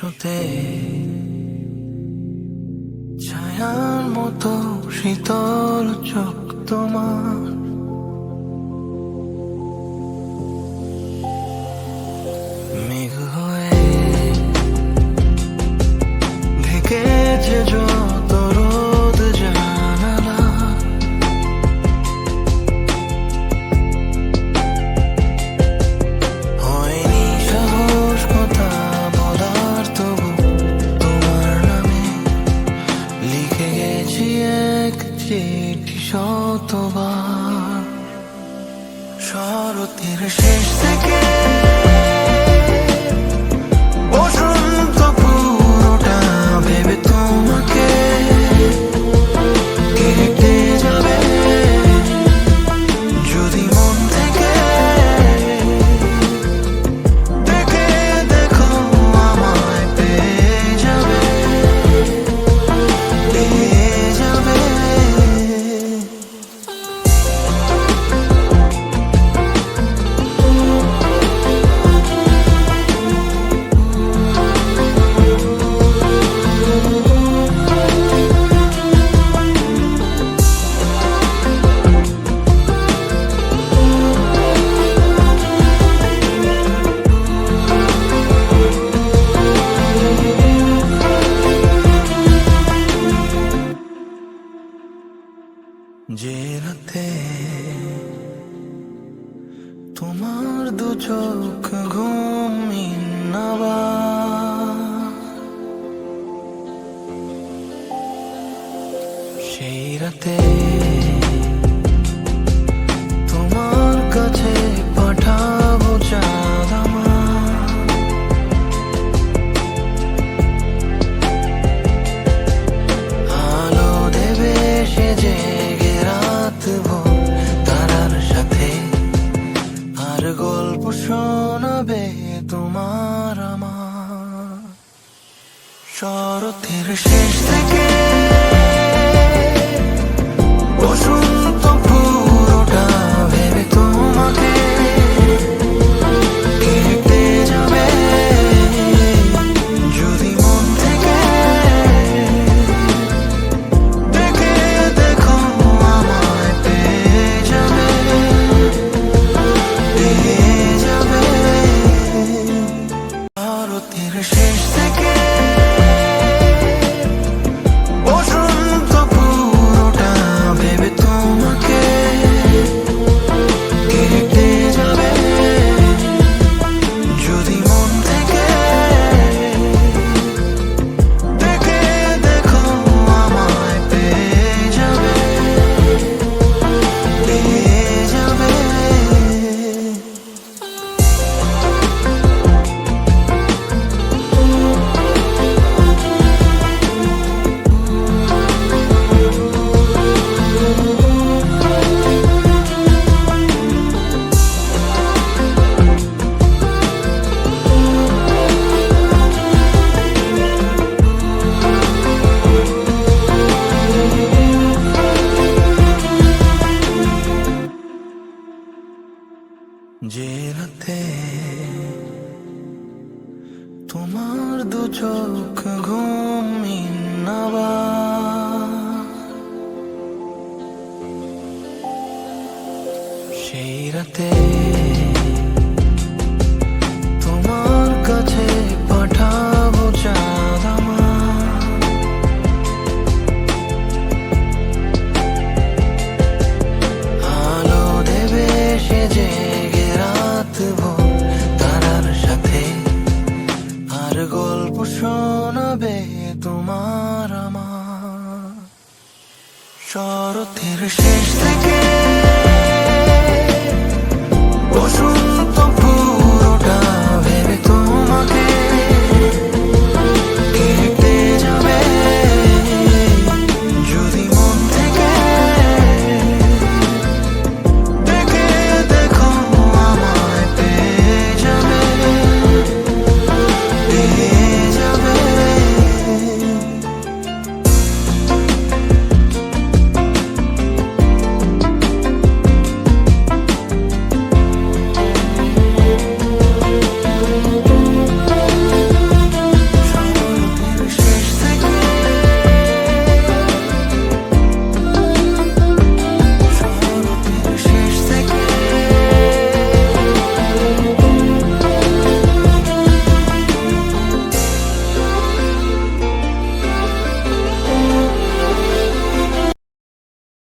বিশ্বতে ছায়ার মতো শীতল চোখ তোমার। কতবার শরতের শেষ থেকে তোমার দু চোখ ঘুমিন সেই রাতে শোনাবে তোমার আমার। শরতের শেষ থেকে পথের শেষ থেকে যে রাতে তোমার দু চোখ ঘুমিন সেই রাতে তোমার কাছে পাঠাবো চাঁদ আলো দেবে সে যে শরতের শেষ থেকে